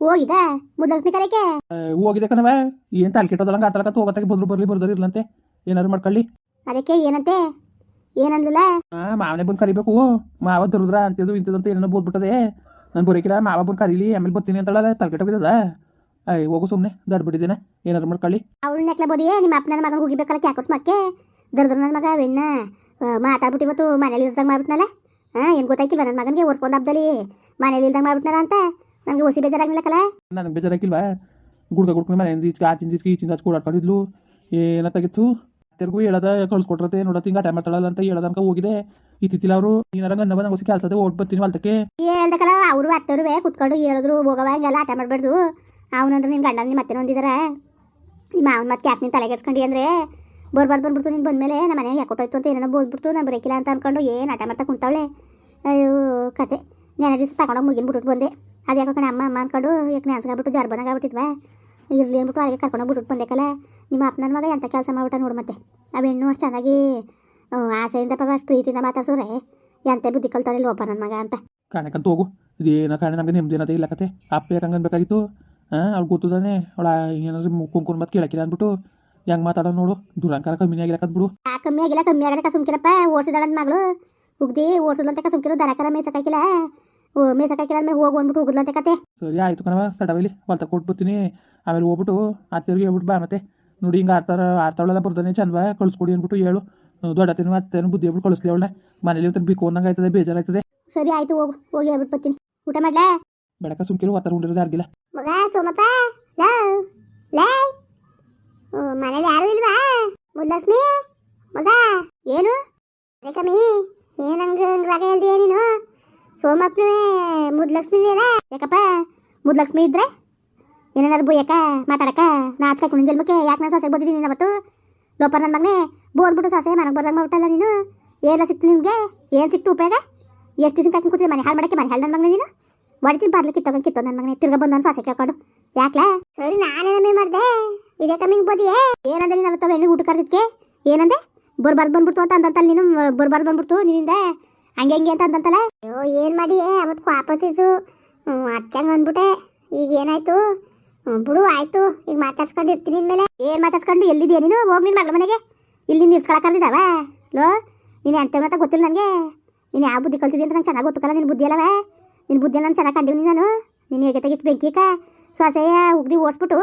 ಹೋಗಿದ. ಮುದ್ಲಕ್ಷ್ಮಿ ಕರೆಕ್ಕೆ ಹೋಗಿದೆ ಕಣವ ಏನ್ ತಲೆ ಕೆಟ್ಟೋದಲ್ಲ ಆಡ್ತಲಕ ಹೋಗತ್ತಾಗೆ ಬಂದ್ರು ಬರ್ಲಿ ಬರ್ದರು ಇರ್ಲಂತೆ. ಏನಾರು ಮಾಡ್ಕೊಳ್ಳಿ. ಅದಕ್ಕೆ ಏನಂತೆ? ಏನಂದಿಲ್ಲ ಮಾವನೇ ಬಂದು ಕರಿಬೇಕು. ಮಾವ ದರುದ್ರ ಅಂತಿದ್ದು ಇಂತದಂತ ಅಂತ ಏನೇನೋ ಬೋದ್ಬಿಟ್ಟದೆ. ನಾನು ಬರೋಕಿಲ್ಲ ಮಾವ ಬಂದು ಕರೀಲಿ ಆಮೇಲೆ ಬರ್ತೀನಿ ಅಂತಳಲ್ಲ ತಲೆ ಕೆಟ್ಟೋಗಿದ್ದದ ಅಯ್ಯ ಹೋಗು ಸುಮ್ಮನೆ ದಡ್ಬಿಟ್ಟಿದ್ದೇನೆ ಏನಾರು ಮಾಡ್ಕೊಳ್ಳಿ. ಅವಳು ನೆಕ್ಲೆ ಬೋದಿಯೇ ನಿಮ್ಮ ಅಪ್ಪನ ಮಗನ ಹೋಗಿಬೇಕಲ್ಲ ಕ್ಯಾಕೋಸ್ ಮಕ್ಕೆ? ದರ್ದ್ರ ನನ್ನ ಮಗ ಬೆಣ್ಣ ಮಾತಾಡ್ಬಿಟ್ಟು ಇವತ್ತು ಮನೇಲಿ ಇರ್ದಂಗೆ ಮಾಡ್ಬಿಟ್ನಲ್ಲ? ಹಾಂ ಏನು ಗೊತ್ತಾಯ್ತಿಲ್ಲ ನನ್ನ ಮಗನಿಗೆ? ಒರ್ಸ್ಕೊಂಡು ಹಬ್ಬದಲ್ಲಿ ಮನೇಲಿ ಇಲ್ದಂಗೆ ಮಾಡ್ಬಿಟ್ನಲ್ಲ ಅಂತ? ನನಗೆ ಹೊಸಿ ಬೇಜಾರಾಗಿಲ್ಲಕಲ್ಲ ನನಗೆ ಬೇಜಾರಾಕಿಲ್ವಾ ಗುಡ್ಕ ಗುಡ್ಕ ಮೇಲೆ ಈಚೆ ಆಚಿಂದ ಈಚೆ ಈಚಿಂದ ಆಚೆ ಕೂಡಾಡ್ಕೊಂಡಿದ್ಲು ಏನತ್ತಾಗಿತ್ತು ತೆರ್ಗೂ ಹೇಳದ ಕಳ್ಸ್ಕೊಟ್ರತೆ ನೋಡತ್ತೆ ಹಿಂಗೆ ಆಟ ಮಾಡ್ತಾಳಲ್ಲ ಅಂತ ಹೇಳದ ಅನ್ಕ ಹೋಗಿದೆ. ಇತ್ತಿತ್ತಿಲ್ಲ ಅವರು. ಏನಾರ ಗಂಡ ಬಂದಂಗೆ ಹೊಸ ಕೆಲಸದ ಓಟ್ ಬರ್ತೀನಿ ಹೊಲ್ತಕ್ಕೆ ಹೇಳ್ದಕ್ಕಲ್ಲ ಅವರು ಅತ್ತರುವೆ ಕುತ್ಕೊಂಡು ಹೇಳಿದ್ರು ಹೋಗವ ಹಿಂಗೆಲ್ಲ ಆಟ ಮಾಡಬಾರ್ದು. ಅವನಂದ್ರೆ ನಿನ್ನ ಗಂಡನ ನಿಮ್ಮ ಮತ್ತೆ ಹೊಂದಿದಾರ ನಿಮ್ಮ ಅವ್ನ ಮತ್ತೆ ಯಾಕೆ ನಿನ್ನ ತಲೆಗೆಡ್ಸ್ಕೊಂಡಿ ಅಂದರೆ ಬರ್ಬಾರ್ದು ಬಂದ್ಬಿಡ್ತು ನೀನು ಬಂದಮೇಲೆ ನಮ್ಮ ಮನೆಗೆ ಯಾಕೊಟ್ಟೋಯ್ತು ಅಂತ ಏನೋ ಬೋದ್ಬಿಡ್ತು ನಾನು ಬರೋಕಿಲ್ಲ ಅಂತ ಅನ್ಕೊಂಡು ಏನು ಆಟ ಮಾಡ್ತಾ ಕುಂತಾವಳೆ ಅಯ್ಯೋ ಕತೆ. ನೆನೆ ದಿವಸ ತಗೊಂಡೋಗಿ ಮುಗಿನ್ ಬಿಟ್ಬಿಟ್ಟು ಬಂದೆ. ಅದು ಯಾಕೋ ಕಣೆ ಅಮ್ಮ ಅಮ್ಮ ಅನ್ಕೊಂಡು ಯಾಕೆ ನೆನ್ಸ್ಕೊಂಡ್ಬಿಟ್ಟು ಜ್ವರ ಬಂದಂಗೆ ಆಗ್ಬಿಟ್ಟಿದ್ವಾ. ಇರ್ಲಿ ಅಂದ್ಬಿಟ್ಟು ಅಲ್ಲಿಗೆ ಕರ್ಕೊಂಡು ಬಿಟ್ಬಿಟ್ಟು ಬಂದೇಕಲ್ಲ ನಿಮ್ಮ ಅಪ್ಪನ ಮಗ ಎಂಥ ಕೆಲಸ ಮಾಡ್ಬಿಟ್ಟ ನೋಡು ಮತ್ತೆ. ಆ ಹೆಣ್ಣು ಅಷ್ಟು ಚೆನ್ನಾಗಿ ಆಸೆಯಿಂದ ಪಾಪ ಅಷ್ಟು ಪ್ರೀತಿಯಿಂದ ಮಾತಾಡ್ಸೋರೆ. ಎಂತ ಬುದ್ಧಿ ಕಲ್ತಾನೆ ಲೋಪ ನನ್ನ ಮಗ ಅಂತ. ಕಾಣಕ್ಕಂತ ಹೋಗು ಇದೇನ ಕಾರಣ ನಮಗೆ ನೆಮ್ಮದಿನದೇ ಇಲ್ಲ ಕತೆ. ಅಪ್ಪ ಯಾಕೆ ಅನ್ಬೇಕಾಗಿತ್ತು? ಹಾಂ ಅವ್ಳು ಗೊತ್ತದಾನೆ ಅವಳ ಏನಾದ್ರು ಕುಂಕುನ್ ಮತ್ತೆ ಕೇಳಕ್ಕಿಲ್ಲ ಅಂದ್ಬಿಟ್ಟು ಹೆಂಗೆ ಮಾತಾಡೋ ನೋಡು. ದುರಂಕಾರ ಕಮ್ಮಿ ಆಗಿರಕತ್ ಬಿಡು ಆ ಕಮ್ಮಿ ಆಗಿಲ್ಲ ಕಮ್ಮಿ ಆಗಡಕ ಸುಮ್ಕಿರಪ್ಪ. ಓಡಿಸಿದಾಳ ನನ್ನ ಮಗಳು. ಉಗ್ದಿ ಓಡಿಸಿದ್ಲಂತ ಸುಮ್ಕಿರೋ ದನಕರ ಮೇಸಕ್ಕಾಕಿಲ್ಲ ಓ ಮೇಸಕ್ಕಾಕಿಲ್ಲ ಅಂದ್ಮೇಲೆ ಹೋಗಿ ಅಂದ್ಬಿಟ್ಟು ಹೋಗುದ್ಲಂತೆ ಕತೆ. ಸರಿ ಆಯ್ತು ಕಣವ ತಡವಲ್ಲಿ ಹೊಲ್ತ ಕೊಟ್ಬಿಡ್ತೀನಿ. ಆಮೇಲೆ ಹೋಗ್ಬಿಟ್ಟು ಅತ್ತೆಯವ್ರಿಗೆ ಹೇಳ್ಬಿಟ್ಟು ಬಾ ಮತ್ತೆ. ನೋಡಿ ಹಿಂಗೆ ಆಡ್ತಾರ ಆಡ್ತಾವಳೆಲ್ಲ ಬರ್ತಾನೆ ಚಂದವ ಕಳಿಸ್ಕೊಡಿ ಅಂದ್ಬಿಟ್ಟು ಹೇಳು. ದೊಡ್ಡತೇನು ಅತ್ತೇನು ಬುದ್ಧಿ ಹೇಳ್ಬಿಟ್ಟು ಕಳಿಸ್ಲಿ ಅವಳೆ ಮನೇಲಿ ಒಂಥರ ಬಿಕ್ಕು ಅಂದಂಗೆ ಆಯ್ತದೆ ಬೇಜಾರಾಯ್ತದೆ ಸರಿ ಆಯ್ತು ಹೋಗು ಹೋಗಿ ಹೇಳ್ಬಿಟ್ಟು ಬರ್ತೀನಿ. ಊಟ ಮಾಡ್ಲಾ? ಬೆಳಕ ಸುಮ್ಕಿರು ಒತ್ತರ ಉಂಡಿರೋದು ಯಾರಿಗಿಲ್ಲ. ಮಗ ಸೋಮಪ್ಪ ಲಾ ಲೇ. ಮನೇಲಿ ಯಾರು ಇಲ್ವಾ? ಮುದ್ದಲಕ್ಷ್ಮಿ ಮಗ ಏನು? ಅದೇ ಕಮ್ಮಿ. ಏನಂಗ ರಾಗ ಹೇಳ್ದಿ ನೀನು? ಸೋಮಪ್ಪನೇ ಮುದ್ಲಕ್ಷ್ಮಿ ಯಾಕಪ್ಪ? ಮುದ್ಲಕ್ಷ್ಮಿ ಇದ್ರೆ? ಏನೇನಾರು ಬೈಯಕ್ಕ ಮಾತಾಡಕ್ಕ? ನಾಚಕ ಕುಣಿನ ಜನ್ಮಕ್ಕೆ ಯಾಕೆ ನಾನು ಸೊಸೆಗೆ ಬಂದಿದ್ದೀನಿ ಅವತ್ತು? ಲೋಪ ನನ್ನ ಮಗನೇ ಬೋದ್ಬಿಟ್ಟು ಸೊಸೆ ಮನೆಗೆ ಬರ್ದಂಗೆ ಮಾಡ್ಬಿಟ್ಟಲ್ಲ ನೀನು? ಏನೆಲ್ಲ ಸಿಕ್ತು ನಿಮಗೆ? ಏನು ಸಿಕ್ತು ಉಪಯೋಗ? ಎಷ್ಟು ದಿವಸ ಕಾಕಿ ಕೂತಿದ್ದೆ? ಮನೆ ಹಾಳು ಮಾಡಕ್ಕೆ ಮನೆ ಹಾಳು ನನ್ನ ಮಗನೇ ನೀನು? ಹೊಡಿತೀನಿ ಬರ್ಲಿ ಕಿತ್ತೋಗ ಕಿತ್ತೋ ನನ್ನ ಮಗನೇ. ತಿರ್ಗ ಬಂದು ಸೊಸೆ ಕೇಳ್ಕೊಂಡು. ಯಾಕ್ಲಾ? ಸರಿ ನಾನೇನೇ ಮಾಡ್ದೆ. ಇದೇ ಕಮ್ಮಿಂಗ್ ಬೋದಿಯೇ ಏನಂದೆ ನೀನು ಅವತ್ತು ಹೆಣ್ಣು ಊಟ ಕರೆದಿದ್ಕೆ? ಏನಂದೆ? ಬರ್ಬಾರ್ದು ಬಂದ್ಬಿಡ್ತು ಅಂತ ಅಂದಂತಲ್ಲ ನೀನು ಬರ್ಬಾರ್ದು ಬಂದ್ಬಿಡ್ತು ನಿನ್ನಿಂದ? ಹಂಗೆ ಹಂಗೆ ಅಂತ ಅಂದಂತಲ್ಲ? ಅಯ್ಯೋ, ಏನು ಮಾಡಿ? ಅವತ್ತು ಕ್ವಾಪತ್ತಿದ್ದು ಅತ್ತಂಗೆ ಅಂದ್ಬಿಟ್ಟೆ. ಈಗ ಏನಾಯ್ತು? ಬಿಡು, ಆಯ್ತು. ಈಗ ಮಾತಾಡ್ಸ್ಕೊಂಡು ಇರ್ತೀನಿ ಇನ್ಮೇಲೆ. ಏನು ಮಾತಾಡ್ಸ್ಕೊಂಡು? ಎಲ್ಲಿದ್ಯಾ ನೀನು? ಹೋಗಿ ನಿನ್ನ ಮಗಳ ಮನೆಗೆ. ಇಲ್ಲಿ ನಿಲ್ಸ್ಕೊಳಕ್ ಕರ್ದಿದ್ದಾವ ಲೋ, ನೀನು ಎಂತ ಮಾತಾ ಗೊತ್ತಿಲ್ಲ ನನಗೆ. ನೀನು ಯಾವ ಬುದ್ಧಿ ಕಲ್ತಿದ್ದಿ ಅಂತ ನಂಗೆ ಚೆನ್ನಾಗಿ ಗೊತ್ತಲ್ಲ ನಿನ್ನ ಬುದ್ಧಿ ಅಲ್ಲವೇ? ನಿನ್ನ ಬುದ್ಧಿ ನಾನು ಚೆನ್ನಾಗಿ ಕಂಡಿವ್ನಿ ನಾನು ನೀನು. ಹೇಗೆ ತೆಗಿಷ್ಟು ಬೆಂಕಿಕ ಸೊಸೆಯ ಉಗ್ದಿ ಓಡಿಸ್ಬಿಟ್ಟು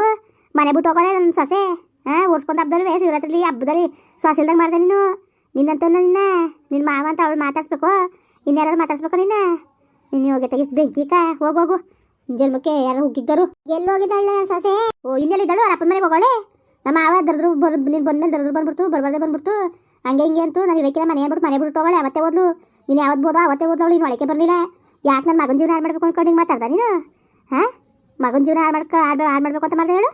ಮನೆ ಬಿಟ್ಟು ಹೋಗೋಣ ನನ್ನ ಸೊಸೆ. ಹಾಂ ಓಡಿಸ್ಕೊಂಡು ಹಬ್ಬದಲ್ಲಿ ಶಿವರಾತ್ರಿ ಹಬ್ಬದಲ್ಲಿ ಸೊಸೆ ಇಲ್ದಂಗೆ ಮಾಡ್ದೆ ನೀನು. ನಿನ್ನಂತ ನಿನ್ನ ನಿನ್ನ ಮಾವ ಅಂತ ಅವಳು ಮಾತಾಡ್ಸ್ಬೇಕು? ಇನ್ಯಾರು ಮಾತಾಡ್ಸ್ಬೇಕು ನಿನ್ನ ನೀನು ಹೋಗಿ ಬೆಂಕಿ ಬೆಂಕಿಕ ಹೋಗು ಹೋಗು. ಜನ್ಮಕ್ಕೆ ಯಾರು ಹೋಗಿದ್ದರು. ಎಲ್ಲಿ ಹೋಗಿದ್ದಾಳೆ ಸೊಸೆ? ಓ ಇನ್ನೆಲ್ಲಿದ್ದಾಳು ಅವ್ರ ಅಪ್ಪನ ಮನೆಗೆ ಹೋಗೋಳೆ? ನಮ್ಮ ಮಾವ ದರ್ದ್ರು ಬರ್, ನೀನು ಬಂದ್ಮೇಲೆ ದರ್ದ್ರು ಬಂದ್ಬಿಡ್ತು, ಬರ್ಬಾರ್ದೆ ಬಂದ್ಬಿಡ್ತು. ಹಂಗೆ ಹಿಂಗೆ ಅಂತೂ ನಾನು ಇರಕ್ಕಿಲ್ಲ ಮನೆ ಬಿಟ್ಟು ಮನೆ ಬಿಟ್ಟು ಹೋಗೋಳೆ, ಅವತ್ತೇ ಓದ್ಲು. ನೀನು ಯಾವತ್ತು ಬೋದೋ ಅವತ್ತೇ ಓದ್ಲು ನೀನು ಒಳಗೆ ಬರಲಿಲ್ಲ. ಯಾಕೆ ನನ್ನ ಮಗನ ಜೀವನ ಹಾಳು ಮಾಡ್ಬೇಕು ಅನ್ಕೊಂಡು, ಹಿಂಗೆ ಮಾತಾಡ್ದ ನೀನು? ಹಾಂ? ಮಗನ ಜೀವನ ಹಾಳು ಮಾಡ್ಕ, ಹಾಡು ಮಾಡ್ಬೇಕು ಅಂತ ಮಾಡ್ದೆ ಹೇಳು?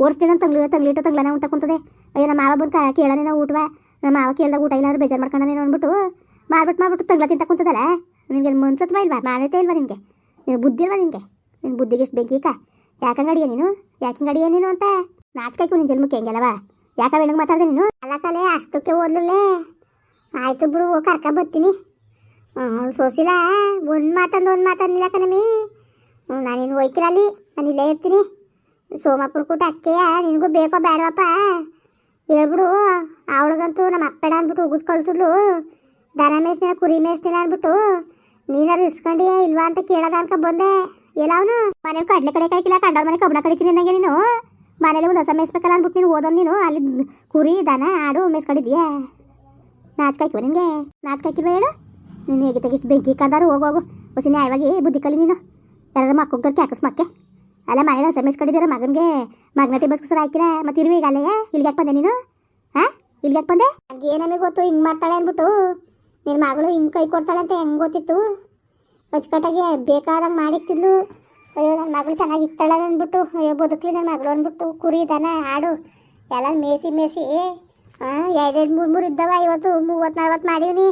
ಓಡಿಸ್ತೀನಿ ತಂಗ್ಲಿ ತಂಗ್ಲಿಟ್ಟು ತಂಗ್ಲನ ಉಂಟ ಕುಂತದೆ. ಅಯ್ಯೋ, ನಮ್ಮ ಮಾವ ಬಂದು ಕೇಳನೇನೋ ಊಟವ. ನಮ್ಮ ಮಾವ ಕೇಳ್ದಾಗ ಊಟ ಇಲ್ಲ ಅಂದ್ರೆ ಬೇಜಾರು ಮಾಡ್ಕೊಂಡನೇನೋ ಅಂದ್ಬಿಟ್ಟು ಮಾಡ್ಬಿಟ್ಟು ಮಾಡ್ಬಿಟ್ಟು ತಂಗ್ಲ ತಿಂತ ಕುಂತದಲ್ಲ ನಿನಗೆ ಮನ್ಸತ್ವ ಇಲ್ವಾ? ಮಾನ್ಯತೆ ಇಲ್ವಾ ನಿನಗೆ ನೀನು ಬುದ್ಧಿ ಇಲ್ವಾ ನಿನಗೆ ನಿನ್ನ ಬುದ್ಧಿಗೆ ಎಷ್ಟು ಬೆಂಕಿ ಕಾ ಯಾಕಂಗೆ ಅಡಿಯ ನೀನು? ಯಾಕಿಂಗೆ ಅಡಿಯ ನೀನು ಅಂತ? ನಾಚ್ಕಾಯ್ಕು ನಿನ್ನ ಜನ್ಮಕ್ಕೆ ಹೆಂಗಲ್ಲವ ಯಾಕ ಬೇಡಂಗೆ ಮಾತಾಡ್ದೆ ನೀನು? ಅಲ್ಲ ಕಲೆ, ಅಷ್ಟಕ್ಕೆ ಓದ್ಲಲ್ಲೇ ಆಯ್ತು ಬಿಡು ಕರ್ಕ ಬರ್ತೀನಿ. ಅವಳು ಸೋಸಿಲ್ಲ. ಒಂದು ಮಾತಂದು ಒಂದು ಮಾತಂದಿಲ್ಲ ಕಣಮಿ ನಾನೇನು ಹೋಯ್ಕಿಲ್ಲ ಅಲ್ಲಿ. ನಾನು ಇಲ್ಲೇ ಇರ್ತೀನಿ. ಸೋಮಾಪುರ ಕೂಟ ಅಕ್ಕೆಯ ನಿನಗೂ ಬೇಕೋ ಬೇಡವಪ್ಪ. ಹೇಳ್ಬಿಡು ಅವಳಿಗಂತೂ ನಮ್ಮ ಅಪ್ಪಡ ಅಂದ್ಬಿಟ್ಟು ಉಗಿಸ್ ಕಳ್ಸಿದ್ಲು. ದನ ಮೇಯ್ಸ್ನಿಲ್ಲ ಕುರಿ ಮೇಸ್ನಿಲ್ಲ ಅಂದ್ಬಿಟ್ಟು ನೀನಾರು ಇಸ್ಕೊಂಡಿ, ಇಲ್ವಾ ಅಂತ ಕೇಳದ ಅನ್ಕ ಬಂದೆ. ಎಲ್ಲ ಅವನು? ಮನೇಲಿ ಕಡ್ಲೆ ಕಡೆ ಕಾಯ್ಕಿಲ್ಲ ಕಂಡವ್ರ ಮನೆ ಕಬ್ಬಣ ಕಡಿತೀನಿ ನಂಗೆ ನೀನು? ಮನೇಲಿ ಒಂದು ಹಸ ಮೇಯ್ಸ್ಬೇಕಲ್ಲ ಅಂದ್ಬಿಟ್ಟು ನೀನು ಓದೋನು ನೀನು? ಅಲ್ಲಿ ಕುರಿ, ದನ, ಆಡು ಮೇಯ್ಸ್ಕೊಂಡಿದ್ಯಾ ನಾಚ್ಕಾಯ್ಕಿವ ನಿನಗೆ? ನಾಚ್ಕಾಯ್ಕಿಲ್ವ ಹೇಳು? ನೀನು ಹೇಗೆ ತೆಗಿಷ್ಟು ಬೆಂಕಿ ಕಂದಾರು ಹೋಗು ಹೋಗು. ಹೊಸ ನ್ಯಾಯವಾಗಿ ಬುದ್ಧಿ ಕಲಿ ನೀನು. ಯಾರು ಮಕ್ಕಳು ಕ್ಯಾಕಸ್ ಮಕ್ಕೆ. ಅಲ್ಲ ಮನೇಲಿ ಹಸ ಮೇಯ್ಸ್ಕೊಂಡಿದ್ದೀರ ಮಗನಿಗೆ ಮಗನ ಬಸ್ಕೋಸ್ಕರ ಹಾಕಿಲ್ಲ ಮತ್ತೆ ಇರುವೆ ಈಗ ಅಲ್ಲೇ. ಇಲ್ಲಿಗೆ ಯಾಕೆ ಬಂದೆ ನೀನು? ಹಾ? ಇಲ್ಲಿಗೆ ಯಾಕೆ ಬಂದೆ? ಏನಮಗೆ ಗೊತ್ತು, ಹಿಂಗೆ ಮಾಡ್ತಾಳೆ ಅಂದ್ಬಿಟ್ಟು. ನಿನ್ನ ಮಗಳು ಹಿಂಗೆ ಕೈ ಕೊಡ್ತಾಳೆ ಅಂತ ಹೆಂಗೆ ಗೊತ್ತಿತ್ತು? ಅಚ್ಚುಕಟ್ಟಾಗಿ ಬೇಕಾದಂಗೆ ಮಾಡಿಕ್ತಿದ್ಲು. ಅಯ್ಯೋ ನನ್ನ ಮಗಳು ಚೆನ್ನಾಗಿ ಅಂದ್ಬಿಟ್ಟು. ಅಯ್ಯೋ, ಬದುಕಲಿ ನನ್ನ ಮಗಳು ಅಂದ್ಬಿಟ್ಟು. ಕುರಿ ದನ, ಆಡು ಎಲ್ಲ ಮೇಸಿ ಮೇಸಿ ಹಾಂ, ಎರಡೆರಡು ಮೂರು ಮೂರು ಇದ್ದಾವ ಇವತ್ತು ಮೂವತ್ತು, ನಲ್ವತ್ತು ಮಾಡೀನಿ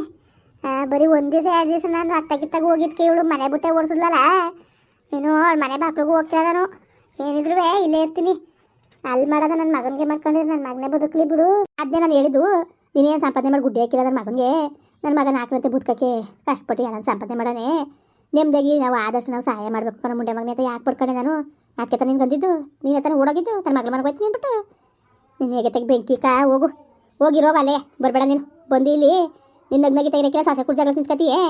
ಹಾಂ, ಬರೀ ಒಂದು ದಿವಸ, ಎರಡು ದಿವಸ ನಾನು ಅತ್ತಾಗಿತ್ತಾಗ ಹೋಗಿದ್ಕೆ ಇವಳು ಮನೆ ಬಿಟ್ಟೆ ಓಡಿಸಿದ್ಲಲ್ಲ. ನೀನು ಅವ್ಳ ಮನೆ ಬಾಕ್ಳಿಗೂ ಹೋಗ್ತೀಯ ನಾನು ಏನಿದ್ರು ಇಲ್ಲೇ ಇರ್ತೀನಿ. ಅಲ್ಲಿ ಮಾಡೋದ ನನ್ನ ಮಗನಿಗೆ ಮಾಡ್ಕೊಂಡಿದ್ರೆ ನನ್ನ ಮಗನೇ ಬದುಕಲಿ ಬಿಡು. ಅದನ್ನೇ ನಾನು ಹೇಳಿದ್ದು. ನೀನೇನು ಸಂಪಾದನೆ ಮಾಡಿ ಗುಡ್ಡೆ ಹಾಕಿಲ್ಲ ನನ್ನ ಮಗನಿಗೆ? ನನ್ನ ಮಗನ ಹಾಕಿದಂತೆ ಬದುಕಕ್ಕೆ. ಕಷ್ಟಪಟ್ಟು ಎಲ್ಲ ಸಂಪಾದನೆ ಮಾಡೋಣ? ನೆಮ್ಮದಾಗಿ ನಾವು ಆದಷ್ಟು ನಾವು ಸಹಾಯ ಮಾಡಬೇಕು ಕಣ ಮುಂಡೆ ಮಗನೇ ಅಂತ ಯಾಕೆ ಪಡ್ಕೊಂಡೆ ನಾನು? ಯಾಕೆ ತಾನೆ ನಿನ್ಗೆ ಬಂದಿದ್ದು? ನೀನು ತಾನೆ ಓಡೋಗಿದ್ದು? ತನ್ನ ಮಗಳ ಮನೆಗೆ ಹೋಗ್ತೀನಿ ಅಂದ್ಬಿಟ್ಟು. ನೀನು ಹೇಗೆ ತೆಗೆ ಬೆಂಕಿ ಕಾ, ಹೋಗು. ಹೋಗಿರೋಗ ಅಲ್ಲೇ. ಬರಬೇಡ ನೀನು. ಬಂದು ಇಲ್ಲಿ. ನಿನ್ನ ನಗ್ನಗಿ ತೆಗಿರಕ್ಕಿಲ್ಲ ಸಾಸೆ ಕುಡ್ಜಾಗ ನಿಂತ್ಕತಿಯೇ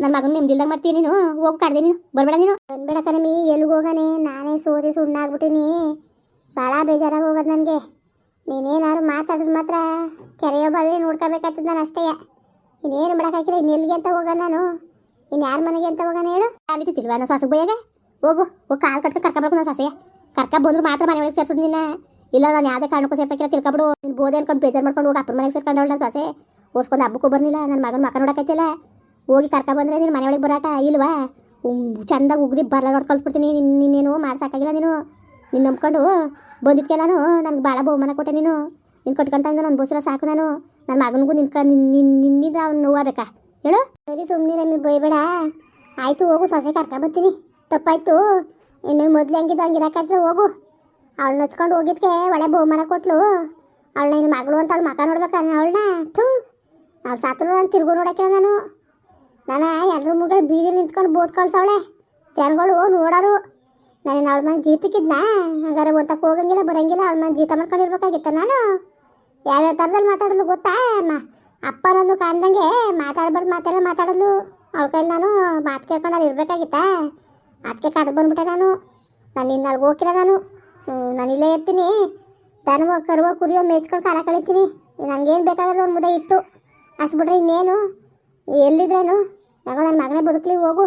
ನನ್ನ ಮಗನ ನೆಮ್ಮದಿಲ್ದಾಗ ಮಾಡ್ತೀನಿ ನೀನು? ಹೋಗ್ ಕಾಡ್ದೆ ನೀನು. ಬರಬೇಡ ನೀನು. ಬಂದ್ಬೇಡ ಕಣಮಿ ಎಲ್ಲಿಗೆ ಹೋಗಾನೆ? ನಾನೇ ಸೋದಿ ಸುಣ್ಣಾಗ್ಬಿಟ್ಟಿನಿ. ಭಾಳ ಬೇಜಾರಾಗಿ ಹೋಗೋದು ನನಗೆ. ನೀನೇನಾದ್ರು ಮಾತಾಡಿದ್ರೆ ಮಾತ್ರ ಕೆರೆಯೋ ಬಾವಿ ನೋಡ್ಕೋಬೇಕಾಗ್ತದೆ ನಾನು ಅಷ್ಟೇ. ಇನ್ನೇನು ಮಾಡೋಕ್ಕಾಗಿಲ್ಲ ಇನ್ನು ಎಲ್ಲಿಗೆ ಅಂತ ಹೋಗೋಣ ನಾನು. ಇನ್ನು ಯಾರ ಮನೆಗೆ ಅಂತ ಹೋಗೋಣ ಹೇಳು? ಕಾಲಿತಿಲ್ವಾ ನಾನು ಸೊಸೆ ಬೈಯಾಗ? ಹೋಗು ಹೋಗಿ ಕಾಲು ಕಟ್ಕೊಂಡು ಕರ್ಕೊಬೇಕು ನಾನು ಸಾಸೆಯ ಕರ್ಕ ಬಂದ್ರು ಮಾತ್ರ ಮನೆ ಒಳಗೆ ಸೇರ್ಸೋದು ನಿನ್ನ. ಇಲ್ಲ ನಾನು ಯಾವುದೇ ಕಾರಣಕ್ಕೂ ಸೇರ್ಸಕ್ಕಿಲ್ಲ ತಿಳ್ಕೊಬಿಡು. ನೀನು ಬೋದೆ ಅನ್ಕೊಂಡು ಬೇಜಾರು ಮಾಡ್ಕೊಂಡು ಹೋಗಿ ಅಪ್ಪನ ಮನೆಗೆ ಸೇರ್ಕೊಂಡು ನಾನು ಸೊಸೆ ಓರ್ಸ್ಕೊಂಡು ಹಬ್ಬಕ್ಕೂ ಬರಲಿಲ್ಲ ನನ್ನ ಮಗನ ಮಕ್ಕ ನೋಡಕತ್ತಿಲ್ಲ ಹೋಗಿ ಕರ್ಕ ಬಂದ್ರೆ ನೀನು ಮನೆ ಒಳಗೆ ಬರಾಟ ಇಲ್ವಾ? ಚಂದಾಗಿ ಉಗ್ದಿ ಬರಲ್ಲ ನೋಡಿ ಕಳ್ಸ್ಬಿಡ್ತೀನಿ. ನಿನ್ನ ನಿನ್ನೇನು ಮಾಡ್ಸಕ್ಕಾಗಿಲ್ಲ ನೀನು. ನಿನ್ನ ನಂಬ್ಕೊಂಡು ಬಂದಿದ್ಕೆ ನಾನು. ನನಗೆ ಭಾಳ ಬಹುಮಾನ ಕೊಟ್ಟೆ ನೀನು. ನಿನ್ನ ಕೊಟ್ಕೊಂತಂದು ನನ್ನ ಬೋಸಿರ ಸಾಕು ನಾನು. ನನ್ನ ಮಗನಿಗೂ ನಿನ್ಕ ನಿನ್ನಿಂದ ಅವ್ನು ನೋವಾಗಬೇಕಾ? ಹೇಳು? ಸರಿ ಸುಮ್ಮನೆ ರಮ್ಮಿ, ಬೈಬೇಡ. ಆಯಿತು, ಹೋಗು, ಸೊಸೆ ಕರ್ಕ ಬರ್ತೀನಿ. ತಪ್ಪಾಯ್ತು. ಇನ್ನೇನು ಮೊದಲು ಹೆಂಗಿದ್ದು ಹಂಗಿರಕ್ಕಾಗ್ತದೆ ಹೋಗು. ಅವಳು ನಚ್ಕೊಂಡು ಹೋಗಿದ್ಕೆ ಒಳ್ಳೆ ಬಹುಮಾನ ಕೊಟ್ಲು. ಅವಳನ್ನ ಇನ್ನು ಮಗಳು ಅಂತ ಅವಳು ಮಕ ನೋಡ್ಬೇಕು ಅವಳನ್ನ? ಥೂ. ಅವ್ಳು ಸಾತ್ರು ನಾನು ತಿರ್ಗು ನೋಡಕ್ಕೆ ನಾನು. ನಾನು ಎಲ್ಲರೂ ಮುಗಳು ಬೀದಿ ನಿಂತ್ಕೊಂಡು ಬೋದ್ ಕಳ್ಸವಳೆ ಜನಗಳು ನೋಡೋರು. ನಾನು ಅವಳ ಮನೆ ಜೀತಕ್ಕಿದ್ನ ಹಂಗಾರೆ ಓದಕ್ಕೆ ಹೋಗಂಗಿಲ್ಲ, ಬರಂಗಿಲ್ಲ, ಅವಳ ಮನೆ ಜೀತ ಮಾಡ್ಕೊಂಡಿರ್ಬೇಕಾಗಿತ್ತ ನಾನು? ಯಾವ್ಯಾವ ಥರದಲ್ಲಿ ಮಾತಾಡಲು ಗೊತ್ತಾ? ಅಮ್ಮ ಅಪ್ಪ ಅನ್ನೋದು ಕಾಣ್ದಂಗೆ ಮಾತಾಡ್ಬಾರ್ದು ಮಾತೆಲ್ಲ ಮಾತಾಡಲು ಅವಳ ಕೈಲಿ ನಾನು ಮಾತು ಕೇಳ್ಕೊಂಡು ಅಲ್ಲಿ ಇರ್ಬೇಕಾಗಿತ್ತಾ? ಅದಕ್ಕೆ ಕಡ್ದು ಬಂದ್ಬಿಟ್ಟೆ ನಾನು. ನಾನು ಇನ್ನು ಅಲ್ಲಿ ಹೋಗಿಲ್ಲ ನಾನು. ನಾನು ಇಲ್ಲೇ ಇರ್ತೀನಿ. ದನವ, ಕರುವ, ಕುರಿಯೋ ಮೇಯ್ಸ್ಕೊಂಡು ಕಾಲ ಕಳಿತೀನಿ. ನನಗೇನು ಬೇಕಾದ್ರೆ ಒಂದು ಮುದ್ದೆ ಇಟ್ಟು. ಅಷ್ಟು ಬಿಟ್ರೆ ಇನ್ನೇನು? ಎಲ್ಲಿದ್ರೇನು? ಯಾಕೋ ನನ್ನ ಮಗನೇ ಬದುಕಲಿ, ಹೋಗು.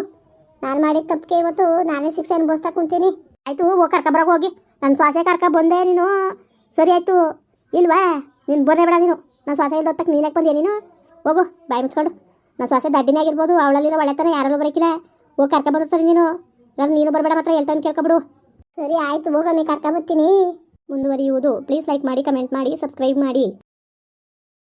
ನಾನು ಮಾಡಿದ ತಪ್ಪಿಗೆ ಇವತ್ತು ನಾನೇ ಶಿಕ್ಷೆ ಅನುಭವಿಸ್ತಾ ಕುಂತೀನಿ. ಆಯಿತು, ಹೋಗಿ ಕರ್ಕೊಬರಕ್ಕೆ ಹೋಗಿ. ನನ್ನ ಶ್ವಾಸೆ ಕರ್ಕ ಬಂದೆ ನೀನು. ಸರಿ ಆಯಿತು. ಇಲ್ವಾ? ನೀನು ಬರೇ ಬೇಡ ನೀನು. ನಾನು ಶ್ವಾಸ ನೀನು ಯಾಕೆ ಬಂದೆ ನೀನು? ಹೋಗು, ಬಾಯಿ ಮುಚ್ಕೊಡು. ನನ್ನ ಶ್ವಾಸ ದಡ್ಡಿನೇ ಆಗಿರ್ಬೋದು, ಅವಳಲ್ಲಿರೋ ಒಳ್ಳೆತನ ಯಾರಲ್ಲೂ ಬರೀಕಿಲ್ಲ. ಹೋಗಿ ಕರ್ಕೊಬೋದು ಸರಿ ನೀನು. ನಾನು ನೀನು ಬರಬೇಡ ಮಾತ್ರ ಹೇಳ್ತಾನೆ ಕೇಳ್ಕೊಬಿಡು. ಸರಿ ಆಯಿತು, ಹೋಗಮ್ಮಿ ಕರ್ಕೊಬರ್ತೀನಿ ಮುಂದುವರಿಯುವುದು. ಪ್ಲೀಸ್ ಲೈಕ್ ಮಾಡಿ, ಕಮೆಂಟ್ ಮಾಡಿ, ಸಬ್ಸ್ಕ್ರೈಬ್ ಮಾಡಿ.